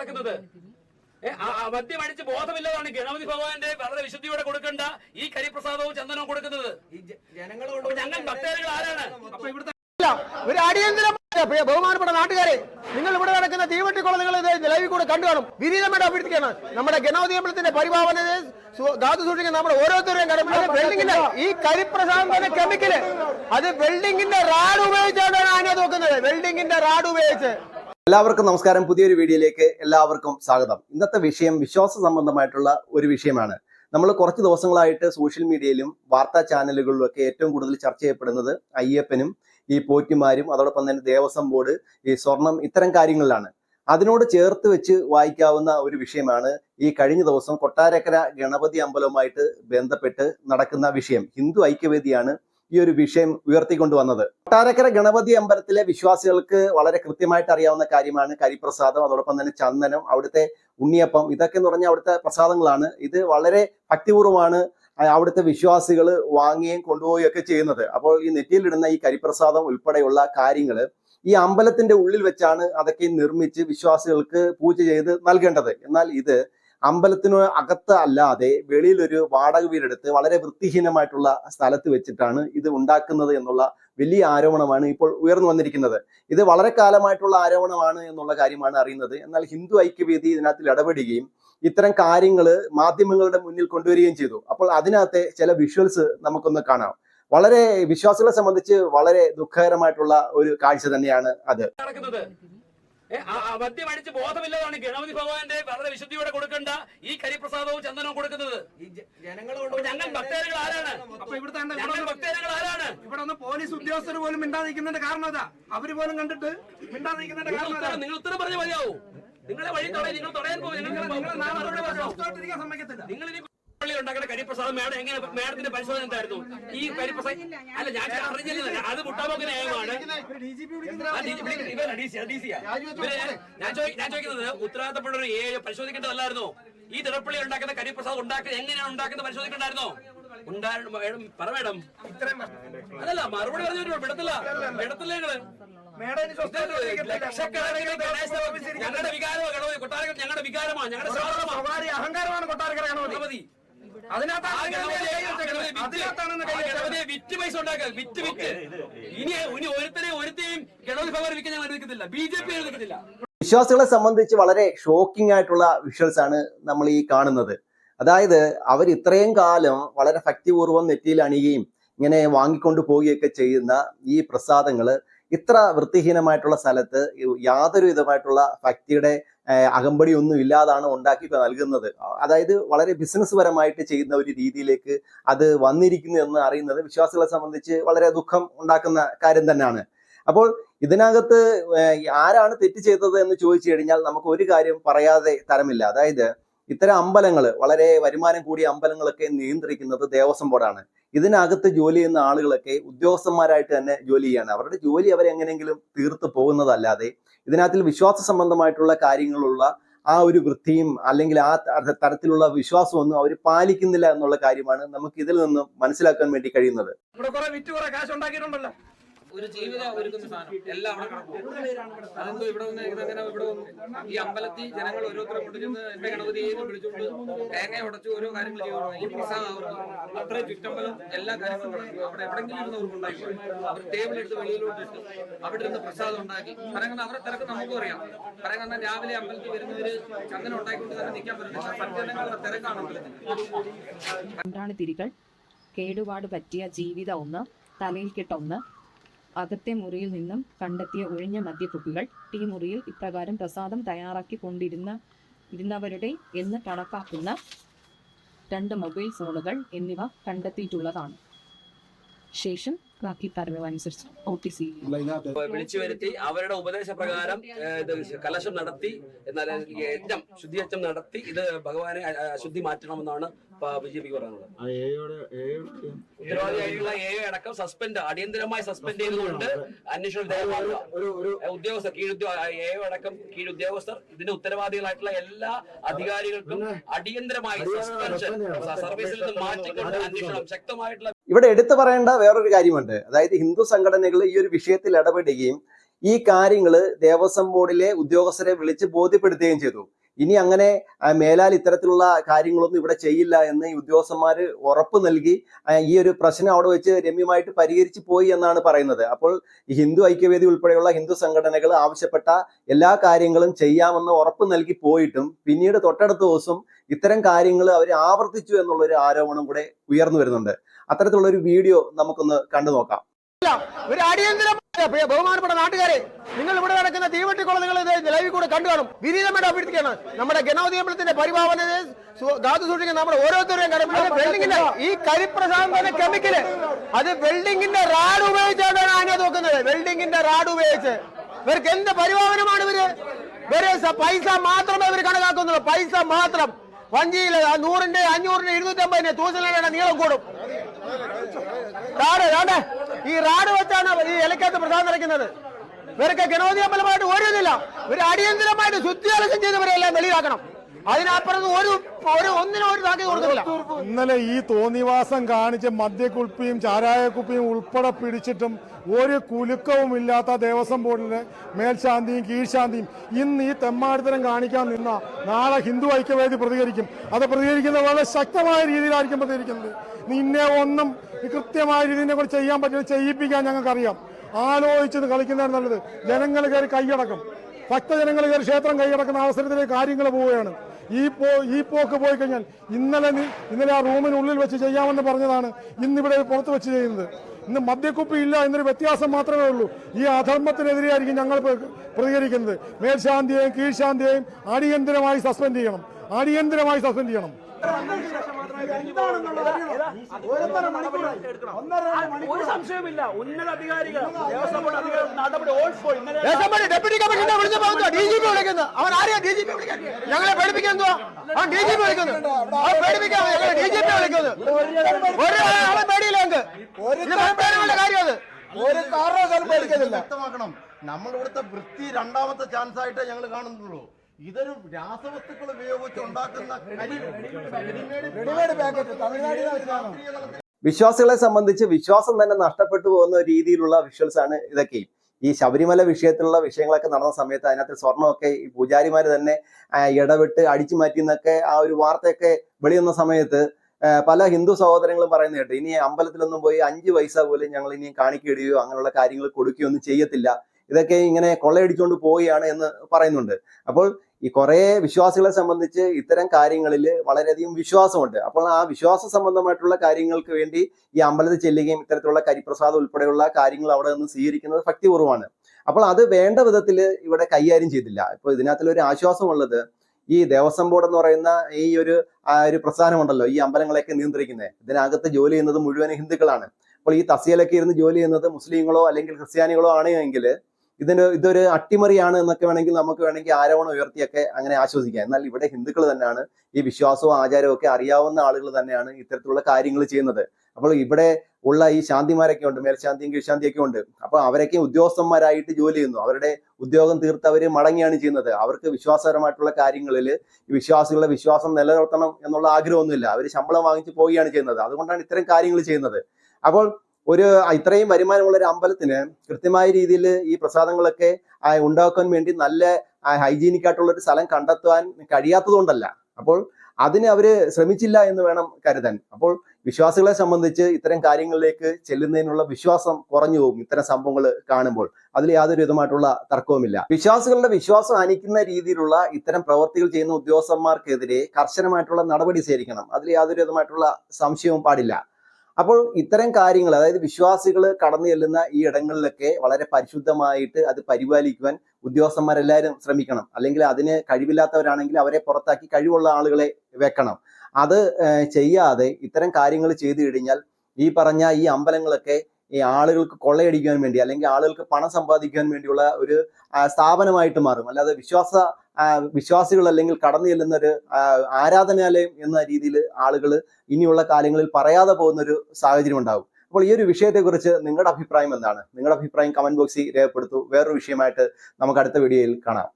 നടക്കുന്നത്. മദ്യം അടിച്ച് ബോധമില്ലാതാണ് ഗണപതി ഭഗവാന്റെ വളരെ വിശുദ്ധിയോടെ കൊടുക്കേണ്ട ഈ കരിപ്രസാദവും ചന്ദനവും കൊടുക്കുന്നത്. ഞങ്ങൾ ഭക്തജനങ്ങൾ ആരാണ്? അപ്പൊ ഇവിടുത്തെ ഒരു അടിയന്തര ബഹുമാനപ്പെട്ട നാട്ടുകാരെ നിങ്ങൾ ഇവിടെ നടക്കുന്ന തീവട്ടിക്കുളം നിങ്ങൾ ഇത് ലൈവിൽ കൂടെ കണ്ടു കാണും. വിനീതമായിട്ട് അഭ്യർത്ഥിക്കുകയാണ്. നമ്മുടെ ഗണപതി അമ്പലത്തിന്റെ പരിപാവനതയെ ധാതു കാത്തു സൂക്ഷിക്കുന്ന നമ്മുടെ ഓരോരുത്തരെയും കടമ. വെൽഡിങ്ങിന്റെ ഈ കരിപ്രസാദം തന്നെ കെമിക്കൽ അത് വെൽഡിങ്ങിന്റെ റാഡ് ഉപയോഗിച്ചാണ് ആന നോക്കുന്നത്. വെൽഡിങ്ങിന്റെ റാഡ് ഉപയോഗിച്ച്. എല്ലാവർക്കും നമസ്കാരം. പുതിയൊരു വീഡിയോയിലേക്ക് എല്ലാവർക്കും സ്വാഗതം. ഇന്നത്തെ വിഷയം വിശ്വാസ സംബന്ധമായിട്ടുള്ള ഒരു വിഷയമാണ്. നമ്മൾ കുറച്ച് ദിവസങ്ങളായിട്ട് സോഷ്യൽ മീഡിയയിലും വാർത്താ ചാനലുകളിലും ഒക്കെ ഏറ്റവും കൂടുതൽ ചർച്ച ചെയ്യപ്പെടുന്നത് അയ്യപ്പനും ഈ പോറ്റിമാരും അതോടൊപ്പം തന്നെ ദേവസ്വം ബോർഡ് ഈ സ്വർണം ഇത്തരം കാര്യങ്ങളിലാണ്. അതിനോട് ചേർത്ത് വെച്ച് വായിക്കാവുന്ന ഒരു വിഷയമാണ് ഈ കഴിഞ്ഞ ദിവസം കൊട്ടാരക്കര ഗണപതി അമ്പലവുമായിട്ട് ബന്ധപ്പെട്ട് നടക്കുന്ന വിഷയം. ഹിന്ദു ഐക്യവേദിയാണ് ഈ ഒരു വിഷയം ഉയർത്തിക്കൊണ്ടുവന്നത് കൊട്ടാരക്കര ഗണപതി അമ്പലത്തിലെ വിശ്വാസികൾക്ക് വളരെ കൃത്യമായിട്ട് അറിയാവുന്ന കാര്യമാണ് കരിപ്രസാദം അതോടൊപ്പം തന്നെ ചന്ദനം അവിടുത്തെ ഉണ്ണിയപ്പം ഇതൊക്കെ എന്ന് പറഞ്ഞാൽ അവിടുത്തെ പ്രസാദങ്ങളാണ്. ഇത് വളരെ ഭക്തിപൂർവമാണ് അവിടുത്തെ വിശ്വാസികൾ വാങ്ങുകയും കൊണ്ടുപോവുകയും ഒക്കെ ചെയ്യുന്നത്. അപ്പോൾ ഈ നെറ്റിയിലിടുന്ന ഈ കരിപ്രസാദം ഉൾപ്പെടെയുള്ള കാര്യങ്ങൾ ഈ അമ്പലത്തിന്റെ ഉള്ളിൽ വെച്ചാണ് അതൊക്കെ നിർമ്മിച്ച് വിശ്വാസികൾക്ക് പൂജ ചെയ്ത് നൽകേണ്ടത്. എന്നാൽ ഇത് അമ്പലത്തിന് അകത്ത് അല്ലാതെ വെളിയിലൊരു വാടക വീടെടുത്ത് വളരെ വൃത്തിഹീനമായിട്ടുള്ള സ്ഥലത്ത് വെച്ചിട്ടാണ് ഇത് ഉണ്ടാക്കുന്നത് എന്നുള്ള വലിയ ആരോപണമാണ് ഇപ്പോൾ ഉയർന്നു വന്നിരിക്കുന്നത്. ഇത് വളരെ കാലമായിട്ടുള്ള ആരോപണമാണ് എന്നുള്ള കാര്യമാണ് അറിയുന്നത്. എന്നാൽ ഹിന്ദു ഐക്യവേദി ഇതിനകത്തിൽ ഇടപെടുകയും ഇത്തരം കാര്യങ്ങൾ മാധ്യമങ്ങളുടെ മുന്നിൽ കൊണ്ടുവരികയും ചെയ്തു. അപ്പോൾ അതിനകത്തെ ചില വിഷ്വൽസ് നമുക്കൊന്ന് കാണാം. വളരെ വിശ്വാസികളെ സംബന്ധിച്ച് വളരെ ദുഃഖകരമായിട്ടുള്ള ഒരു കാഴ്ച തന്നെയാണ് അത്. മദ്യം അടിച്ച് ബോധമില്ലാതാണ് ഗണപതി ഭഗവാന്റെ വളരെ വിശുദ്ധിയോടെ കൊടുക്കേണ്ട ഈ കരിപ്രസാദവും ചന്ദനവും കൊടുക്കുന്നത്. ഞങ്ങൾ ആരാണ്? ഞങ്ങൾ ഇവിടെ ആരാണ്? ഇവിടെ ഒന്ന് പോലീസ് ഉദ്യോഗസ്ഥർ പോലും മിണ്ടാതിരിക്കുന്നതിന്റെ കാരണം അതാ. അവർ പോലും കണ്ടിട്ട് മിണ്ടാതിരിക്കുന്നതിന്റെ നിങ്ങൾ കാരണം ഉത്തരം നിങ്ങൾ ഉത്തരം പറഞ്ഞേ മതിയാവും. നിങ്ങളെ വഴി തുടങ്ങി നിങ്ങൾ തടയാൻ പോകും. നിങ്ങൾ നിങ്ങൾ പള്ളി ഉണ്ടാക്കുന്ന കരിപ്രസാദം മേഡം എങ്ങനെ മേഡത്തിന്റെ പരിശോധന എന്തായിരുന്നു? ഈ കരിപ്രസാദം അല്ല ഞാൻ അറിഞ്ഞില്ല അത് മുട്ടാമോക്ക് ന്യായമാണ്. ഞാൻ ഞാൻ ചോദിക്കുന്നത് ഉത്തരവാദിത്തപ്പെട്ട ഒരു ഏ പരിശോധിക്കേണ്ടതല്ലായിരുന്നോ? ഈ തിടപ്പള്ളി ഉണ്ടാക്കുന്ന കരിപ്രസാദം ഉണ്ടാക്കുന്നത് എങ്ങനെയാണ് ഉണ്ടാക്കുന്നത് പരിശോധിക്കണ്ടായിരുന്നോ ഉണ്ടായിരുന്നു മേഡം പറ മേഡം. അതല്ല മറുപടി പറഞ്ഞു വിടത്തില്ല വിടത്തില്ല ഞങ്ങളുടെ വികാരമാണ് ഞങ്ങളുടെ വികാരമാണ് ഞങ്ങളുടെ സ്വകാര്യ അഹങ്കാരമാണ് കൊട്ടാരക്കര ഗണപതി അതിനകത്താണ് വിറ്റ് പൈസ ഉണ്ടാക്കുക വിറ്റ് വിറ്റ്. ഇനി ഇനി ഒരുത്തരെയും ഒരുത്തെയും ഗണപതി ഭവൻ വിൽക്കാൻ ഞാൻ അനുവദിക്കത്തില്ല. ബി ജെ പി അനുവദിക്കത്തില്ല. വിശ്വാസികളെ സംബന്ധിച്ച് വളരെ ഷോക്കിംഗ് ആയിട്ടുള്ള വിഷ്വൽസ് ആണ് നമ്മൾ ഈ കാണുന്നത്. അതായത് അവർ ഇത്രയും കാലം വളരെ ഭക്തിപൂർവം നെറ്റിയിൽ അണിയുകയും ഇങ്ങനെ വാങ്ങിക്കൊണ്ട് പോവുകയൊക്കെ ചെയ്യുന്ന ഈ പ്രസാദങ്ങൾ ഇത്ര വൃത്തിഹീനമായിട്ടുള്ള സ്ഥലത്ത് യാതൊരു വിധമായിട്ടുള്ള ഭക്തിയുടെ ഏഹ്, അകമ്പടി ഒന്നും ഇല്ലാതാണ് ഉണ്ടാക്കി നൽകുന്നത്. അതായത് വളരെ ബിസിനസ് പരമായിട്ട് ചെയ്യുന്ന ഒരു രീതിയിലേക്ക് അത് വന്നിരിക്കുന്നു എന്ന് അറിയുന്നത് വിശ്വാസികളെ സംബന്ധിച്ച് വളരെ ദുഃഖം ഉണ്ടാക്കുന്ന കാര്യം തന്നെയാണ്. അപ്പോൾ ഇതിനകത്ത് ആരാണ് തെറ്റ് ചെയ്തത് എന്ന് ചോദിച്ചു കഴിഞ്ഞാൽ നമുക്ക് ഒരു കാര്യം പറയാതെ തരമില്ല. അതായത് ഇത്തരം അമ്പലങ്ങൾ വളരെ വരുമാനം കൂടിയ അമ്പലങ്ങളൊക്കെ നിയന്ത്രിക്കുന്നത് ദേവസ്വം ബോർഡാണ്. ഇതിനകത്ത് ജോലി ചെയ്യുന്ന ആളുകളൊക്കെ ഉദ്യോഗസ്ഥന്മാരായിട്ട് തന്നെ ജോലി ചെയ്യാണ് അവരുടെ ജോലി അവരെങ്ങനെയെങ്കിലും തീർത്ത് പോകുന്നതല്ലാതെ ഇതിനകത്തിൽ വിശ്വാസ സംബന്ധമായിട്ടുള്ള കാര്യങ്ങളുള്ള ആ ഒരു വൃത്തിയും അല്ലെങ്കിൽ ആ തരത്തിലുള്ള വിശ്വാസമൊന്നും അവർ പാലിക്കുന്നില്ല എന്നുള്ള കാര്യമാണ് നമുക്ക് ഇതിൽ നിന്നും മനസ്സിലാക്കാൻ വേണ്ടി കഴിയുന്നത്. ഒരു ജീവിതം ഒരുക്കുന്ന സാധനം. എല്ലാം അവിടെ അതെന്തോ ഇവിടെ വന്ന് ഇതെങ്ങനെ ഇവിടെ ഈ അമ്പലത്തിൽ ജനങ്ങൾ ഓരോരുത്തരെ കൊണ്ടു ചെന്ന് എന്റെ ഗണപതിയെന്ന് വിളിച്ചുകൊണ്ട് തേങ്ങ ഉടച്ച് ഓരോ കാര്യങ്ങൾ ചെയ്തു ഈ പ്രസാദം അവർക്ക് അത്രയും ചുറ്റമ്പലം എല്ലാ കാര്യങ്ങളും നടക്കും. അവിടെ എവിടെങ്കിലും ഇരുന്ന് അവർക്ക് ഉണ്ടാക്കി അവർ ടേബിൾ എടുത്ത് വെളിയിലോട്ട് ഇട്ട് അവിടെ ഇരുന്ന് പ്രസാദം ഉണ്ടാക്കി. പറയുന്നത് അവരെ തിരക്ക് നമുക്കും അറിയാം. പറയുന്ന രാവിലെ അമ്പലത്തിൽ വരുന്നവര് ചന്ദനം ഉണ്ടാക്കിക്കൊണ്ട് തന്നെ നിൽക്കാൻ പറ്റില്ല. സജ്ജനങ്ങളുടെ തിരക്കാണ് അമ്പലത്തിൽ. തിരികൾ. കേടുപാട് പറ്റിയ ജീവിതം ഒന്ന് തലയിൽ കെട്ടൊന്ന്. അകത്തെ മുറിയിൽ നിന്നും കണ്ടെത്തിയ ഒഴിഞ്ഞ മദ്യക്കുപ്പികൾ ടീ മുറിയിൽ ഇപ്രകാരം പ്രസാദം തയ്യാറാക്കി കൊണ്ടിരുന്ന ഇരുന്നവരുടെ എന്ന് കണക്കാക്കുന്ന രണ്ട് മൊബൈൽ ഫോണുകൾ എന്നിവ കണ്ടെത്തിയിട്ടുള്ളതാണ്. ശേഷം ബാക്കി പറഞ്ഞതനുസരിച്ച് ഒ ടി സി വിളിച്ചു വരുത്തി അവരുടെ ഉപദേശപ്രകാരം ഇത് കലശം നടത്തി എന്നാൽ യജ്ഞം ശുദ്ധിയജ്ഞം നടത്തി ഇത് ഭഗവാനെ അശുദ്ധി മാറ്റണമെന്നാണ് ബി ജെ പി പറയുന്നത് ഉത്തരവാദിയായിട്ടുള്ള എ അടക്കം സസ്പെൻഡ് അടിയന്തരമായി സസ്പെൻഡ് ചെയ്തുകൊണ്ട് അന്വേഷണം ഉദ്യോഗസ്ഥർ കീഴുദ്യോ എ അടക്കം കീഴുദ്യോഗസ്ഥർ ഇതിന്റെ ഉത്തരവാദികളായിട്ടുള്ള എല്ലാ അധികാരികൾക്കും അടിയന്തരമായി സസ്പെൻഷൻ സർവീസിൽ നിന്ന് മാറ്റിക്കൊണ്ട് അന്വേഷണം ശക്തമായിട്ടുള്ള ഇവിടെ എടുത്തു പറയേണ്ട വേറൊരു കാര്യമുണ്ട്. അതായത് ഹിന്ദു സംഘടനകൾ ഈ ഒരു വിഷയത്തിൽ ഇടപെടുകയും ഈ കാര്യങ്ങൾ ദേവസ്വം ബോർഡിലെ ഉദ്യോഗസ്ഥരെ വിളിച്ച് ബോധ്യപ്പെടുത്തുകയും ചെയ്തു. ഇനി അങ്ങനെ മേലാൽ ഇത്തരത്തിലുള്ള കാര്യങ്ങളൊന്നും ഇവിടെ ചെയ്യില്ല എന്ന് ഈ ഉദ്യോഗസ്ഥന്മാർ ഉറപ്പ് നൽകി ഈ ഒരു പ്രശ്നം അവിടെ വെച്ച് രമ്യമായിട്ട് പരിഹരിച്ചു പോയി എന്നാണ് പറയുന്നത്. അപ്പോൾ ഹിന്ദു ഐക്യവേദി ഉൾപ്പെടെയുള്ള ഹിന്ദു സംഘടനകൾ ആവശ്യപ്പെട്ട എല്ലാ കാര്യങ്ങളും ചെയ്യാമെന്ന് ഉറപ്പ് നൽകി പോയിട്ടും പിന്നീട് തൊട്ടടുത്ത ദിവസം ഇത്തരം കാര്യങ്ങൾ അവർ ആവർത്തിച്ചു എന്നുള്ള ഒരു ആരോപണം കൂടെ ഉയർന്നു വരുന്നുണ്ട്. അത്തരത്തിലുള്ള ഒരു വീഡിയോ നമുക്കൊന്ന് കണ്ടു നോക്കാം ഒരു അടിയന്തരം ബഹുമാനപ്പെട്ട നാട്ടുകാരെ നിങ്ങൾ ഇവിടെ നടക്കുന്ന തീവട്ടിക്കുളം നിങ്ങൾ ലൈവിൽ കൂടെ കണ്ടു കാണും. വിനീതമായിട്ട് അഭ്യർത്ഥിക്കുകയാണ്. നമ്മുടെ ഗണോദീപത്തിന്റെ പരിഭാവനയെ കാത്തു സൂക്ഷിക്കുന്ന നമ്മുടെ വെൽഡിങ്ങിന്റെ ഈ കരിപ്രസാദം തന്നെ കെമിക്കൽ അത് വെൽഡിങ്ങിന്റെ റാഡ് ഉപയോഗിച്ചാണ് ആന നോക്കുന്നത് വെൽഡിങ്ങിന്റെ റാഡ് ഉപയോഗിച്ച്. ഇവർക്ക് എന്ത് പരിഭാവനമാണ് ഇവർ? ഇവർ പൈസ മാത്രമേ ഇവർ കണക്കാക്കുന്നുള്ളൂ. പൈസ മാത്രം. വഞ്ചിയിൽ ആ നൂറിന്റെ അഞ്ഞൂറിന്റെ ഇരുന്നൂറ്റമ്പതിന്റെ തൂസലിന്റെ നീളം കൂടും. റാഡ് റാഡ് ഈ റാഡ് വെച്ചാണ് ഈ ഇലക്കകത്ത് പ്രസാദം നിറയ്ക്കുന്നത്. ഇവർക്ക് ഗണോദിയമ്പലമായിട്ട് ഒരു ഇതില്ല ഒരു അടിയന്തരമായിട്ട് ശുദ്ധിയാലസം ചെയ്തവരെല്ലാം വെളിയിലാക്കണം. അതിനപ്പുറത്ത് ഒരു ഒരു ഒന്നിനും ഒരു താക്കി കൊടുക്കില്ല ഇന്നലെ ഈ തോന്നിവാസം കാണിച്ച് മദ്യക്കുപ്പിയും ചാരായക്കുപ്പിയും ഉൾപ്പെടെ പിടിച്ചിട്ടും ഒരു കുലുക്കവും ഇല്ലാത്ത ദേവസ്വം ബോർഡിന്റെ മേൽശാന്തിയും കീഴ്ശാന്തിയും ഇന്ന് ഈ തെമ്മാടിത്തരം കാണിക്കാൻ നിന്ന നാളെ ഹിന്ദു ഐക്യവേദി പ്രതികരിക്കും. അത് പ്രതികരിക്കുന്നത് വളരെ ശക്തമായ രീതിയിലായിരിക്കും പ്രതികരിക്കുന്നത്. നിന്നെ ഒന്നും കൃത്യമായിട്ട് കൃത്യമായ രീതിയെ കൂടെ ചെയ്യാൻ പറ്റില്ല ചെയ്യിപ്പിക്കാൻ ഞങ്ങൾക്കറിയാം. ആലോചിച്ചത് കളിക്കുന്നതാണ് നല്ലത്. ജനങ്ങൾ കയറി കൈയടക്കും. ഭക്തജനങ്ങൾ കയറി ക്ഷേത്രം കൈയടക്കുന്ന അവസരത്തിലേക്ക് കാര്യങ്ങൾ പോവുകയാണ്. ഈ പോ ഈ പോക്ക് പോയി കഴിഞ്ഞാൽ ഇന്നലെ ഇന്നലെ ആ റൂമിനുള്ളിൽ വെച്ച് ചെയ്യാമെന്ന് പറഞ്ഞതാണ് ഇന്നിവിടെ പുറത്ത് വെച്ച് ചെയ്യുന്നത്. ഇന്ന് മദ്യക്കുപ്പി ഇല്ല എന്നൊരു വ്യത്യാസം മാത്രമേ ഉള്ളൂ. ഈ അധർമ്മത്തിനെതിരെയായിരിക്കും ഞങ്ങൾ പ്ര- പ്രതികരിക്കുന്നത്. മേൽശാന്തിയെയും കീഴ്ശാന്തിയെയും അടിയന്തരമായി സസ്പെൻഡ് ചെയ്യണം. അടിയന്തരമായി സസ്പെൻഡ് ചെയ്യണം. ഒരു സംശയമില്ല ഉന്നത അധികാരികൾ ദേവസ്വം ബോർഡ് അധികാരികൾ നടപടി ഓൾഫോ ഇന്നലെ ദേവസ്വം ഡെപ്യൂട്ടി കമ്മീഷണറെ വിളിച്ചപ്പോ ഡി ജി പി വിളിക്കുന്നു. അവൻ ആരെയാ? ഡി ജി പി വിളിക്കാൻ? ഞങ്ങളെ പേടിപ്പിക്കാൻ എന്തുവാ? അവൻ ഡി ജി പി വിളിക്കുന്നു. അവൻ പേടിപ്പിക്കാൻ ഞങ്ങളെ ഡി ജി പി വിളിക്കുന്നു. ഒരാളെ പേടിയില്ല ഞങ്ങൾക്ക് കാര്യം അത് ഒരു കാരണവശാലും പേടിക്കുന്നില്ല വ്യക്തമാക്കണം. നമ്മൾ ഇവിടുത്തെ വൃത്തി രണ്ടാമത്തെ ചാൻസ് ആയിട്ടേ ഞങ്ങൾ കാണുന്നുള്ളൂ. ഇതൊരു രാസവസ്തുക്കൾ ഉപയോഗിച്ച് ഉണ്ടാക്കുന്ന വിശ്വാസികളെ സംബന്ധിച്ച് വിശ്വാസം തന്നെ നഷ്ടപ്പെട്ടു പോകുന്ന രീതിയിലുള്ള വിഷ്വൽസ് ആണ് ഇതൊക്കെ. ഈ ശബരിമല വിഷയത്തിലുള്ള വിഷയങ്ങളൊക്കെ നടന്ന സമയത്ത് അതിനകത്ത് സ്വർണമൊക്കെ ഈ പൂജാരിമാർ തന്നെ ഇടപെട്ട് അടിച്ചു മാറ്റി എന്നൊക്കെ ആ ഒരു വാർത്തയൊക്കെ വെളിയുന്ന സമയത്ത് പല ഹിന്ദു സഹോദരങ്ങളും പറയുന്ന കേട്ടോ ഇനി അമ്പലത്തിലൊന്നും പോയി അഞ്ച് പൈസ പോലും ഞങ്ങൾ ഇനി കാണിക്കിടുകയോ അങ്ങനെയുള്ള കാര്യങ്ങൾ കൊടുക്കുകയോ ഒന്നും ചെയ്യത്തില്ല. ഇതൊക്കെ ഇങ്ങനെ കൊള്ളയടിച്ചുകൊണ്ട് പോവുകയാണ് എന്ന് പറയുന്നുണ്ട്. അപ്പോൾ ഈ കുറേ വിശ്വാസികളെ സംബന്ധിച്ച് ഇത്തരം കാര്യങ്ങളിൽ വളരെയധികം വിശ്വാസമുണ്ട്. അപ്പോൾ ആ വിശ്വാസ സംബന്ധമായിട്ടുള്ള കാര്യങ്ങൾക്ക് വേണ്ടി ഈ അമ്പലത്തിൽ ചെല്ലുകയും ഇത്തരത്തിലുള്ള കരിപ്രസാദം ഉൾപ്പെടെയുള്ള കാര്യങ്ങൾ അവിടെ നിന്ന് സ്വീകരിക്കുന്നത് ഭക്തിപൂർവമാണ് അപ്പോൾ അത് വേണ്ട വിധത്തിൽ ഇവിടെ കൈകാര്യം ചെയ്തില്ല. ഇപ്പോൾ ഇതിനകത്തിൽ ഒരു ആശ്വാസമുള്ളത് ഈ ദേവസ്വം ബോർഡ് എന്ന് പറയുന്ന ഈ ഒരു ഒരു പ്രസ്ഥാനമുണ്ടല്ലോ ഈ അമ്പലങ്ങളെയൊക്കെ നിയന്ത്രിക്കുന്നത് ഇതിനകത്ത് ജോലി ചെയ്യുന്നത് മുഴുവൻ ഹിന്ദുക്കളാണ്. അപ്പോൾ ഈ തസ്യയിലൊക്കെ ഇരുന്ന് ജോലി ചെയ്യുന്നത് മുസ്ലിങ്ങളോ അല്ലെങ്കിൽ ക്രിസ്ത്യാനികളോ ആണെങ്കിൽ ഇതിന് ഇതൊരു അട്ടിമറിയാണ് എന്നൊക്കെ വേണമെങ്കിൽ നമുക്ക് വേണമെങ്കിൽ ആരോപണം ഉയർത്തിയൊക്കെ അങ്ങനെ ആശ്വസിക്കാം. എന്നാൽ ഇവിടെ ഹിന്ദുക്കൾ തന്നെയാണ് ഈ വിശ്വാസവും ആചാരവും ഒക്കെ അറിയാവുന്ന ആളുകൾ തന്നെയാണ് ഇത്തരത്തിലുള്ള കാര്യങ്ങൾ ചെയ്യുന്നത്. അപ്പോൾ ഇവിടെ ഉള്ള ഈ ശാന്തിമാരൊക്കെ ഉണ്ട് മേൽശാന്തിയും കീഴ്ശാന്തിയൊക്കെ ഉണ്ട്. അപ്പോൾ അവരൊക്കെ ഉദ്യോഗസ്ഥന്മാരായിട്ട് ജോലി ചെയ്യുന്നു. അവരുടെ ഉദ്യോഗം തീർത്ത് അവർ മടങ്ങിയാണ് ചെയ്യുന്നത്. അവർക്ക് വിശ്വാസപരമായിട്ടുള്ള കാര്യങ്ങളിൽ വിശ്വാസികളുടെ വിശ്വാസം നിലനിർത്തണം എന്നുള്ള ആഗ്രഹമൊന്നുമില്ല. അവർ ശമ്പളം വാങ്ങിച്ച് പോവുകയാണ് ചെയ്യുന്നത്. അതുകൊണ്ടാണ് ഇത്തരം കാര്യങ്ങൾ ചെയ്യുന്നത്. അപ്പോൾ ഒരു ഇത്രയും വരുമാനമുള്ള ഒരു അമ്പലത്തിന് കൃത്യമായ രീതിയിൽ ഈ പ്രസാദങ്ങളൊക്കെ ഉണ്ടാക്കാൻ വേണ്ടി നല്ല ഹൈജീനിക് ആയിട്ടുള്ള ഒരു സ്ഥലം കണ്ടെത്താൻ കഴിയാത്തതുകൊണ്ടല്ല. അപ്പോൾ അതിന് അവർ ശ്രമിച്ചില്ല എന്ന് വേണം കരുതാൻ. അപ്പോൾ വിശ്വാസികളെ സംബന്ധിച്ച് ഇത്തരം കാര്യങ്ങളിലേക്ക് ചെല്ലുന്നതിനുള്ള വിശ്വാസം കുറഞ്ഞു പോകും ഇത്തരം സംഭവങ്ങൾ കാണുമ്പോൾ. അതിൽ യാതൊരു വിധമായിട്ടുള്ള തർക്കവുമില്ല. വിശ്വാസികളുടെ വിശ്വാസം ഹനിക്കുന്ന രീതിയിലുള്ള ഇത്തരം പ്രവർത്തികൾ ചെയ്യുന്ന ഉദ്യോഗസ്ഥന്മാർക്കെതിരെ കർശനമായിട്ടുള്ള നടപടി സ്വീകരിക്കണം. അതിൽ യാതൊരു വിധമായിട്ടുള്ള സംശയവും പാടില്ല. അപ്പോൾ ഇത്തരം കാര്യങ്ങൾ അതായത് വിശ്വാസികൾ കടന്നു ചെല്ലുന്ന ഈ ഇടങ്ങളിലൊക്കെ വളരെ പരിശുദ്ധമായിട്ട് അത് പരിപാലിക്കുവാൻ ഉദ്യോഗസ്ഥന്മാരെല്ലാവരും ശ്രമിക്കണം. അല്ലെങ്കിൽ അതിന് കഴിവില്ലാത്തവരാണെങ്കിൽ അവരെ പുറത്താക്കി കഴിവുള്ള ആളുകളെ വെക്കണം. അത് ചെയ്യാതെ ഇത്തരം കാര്യങ്ങൾ ചെയ്തു കഴിഞ്ഞാൽ ഈ പറഞ്ഞ ഈ അമ്പലങ്ങളൊക്കെ ഈ ആളുകൾക്ക് കൊള്ളയടിക്കാൻ വേണ്ടി അല്ലെങ്കിൽ ആളുകൾക്ക് പണം സമ്പാദിക്കാൻ വേണ്ടിയുള്ള ഒരു സ്ഥാപനമായിട്ട് മാറും. അല്ലാതെ വിശ്വാസ വിശ്വാസികൾ അല്ലെങ്കിൽ കടന്നു ചെല്ലുന്ന ഒരു ആരാധനാലയം എന്ന രീതിയിൽ ആളുകൾ ഇനിയുള്ള കാലങ്ങളിൽ പറയാതെ പോകുന്ന ഒരു സാഹചര്യം ഉണ്ടാകും അപ്പോൾ ഈ ഒരു വിഷയത്തെക്കുറിച്ച് നിങ്ങളുടെ അഭിപ്രായം എന്താണ്? നിങ്ങളുടെ അഭിപ്രായം കമന്റ് ബോക്സിൽ രേഖപ്പെടുത്തൂ. വേറൊരു വിഷയമായിട്ട് നമുക്ക് അടുത്ത വീഡിയോയിൽ കാണാം.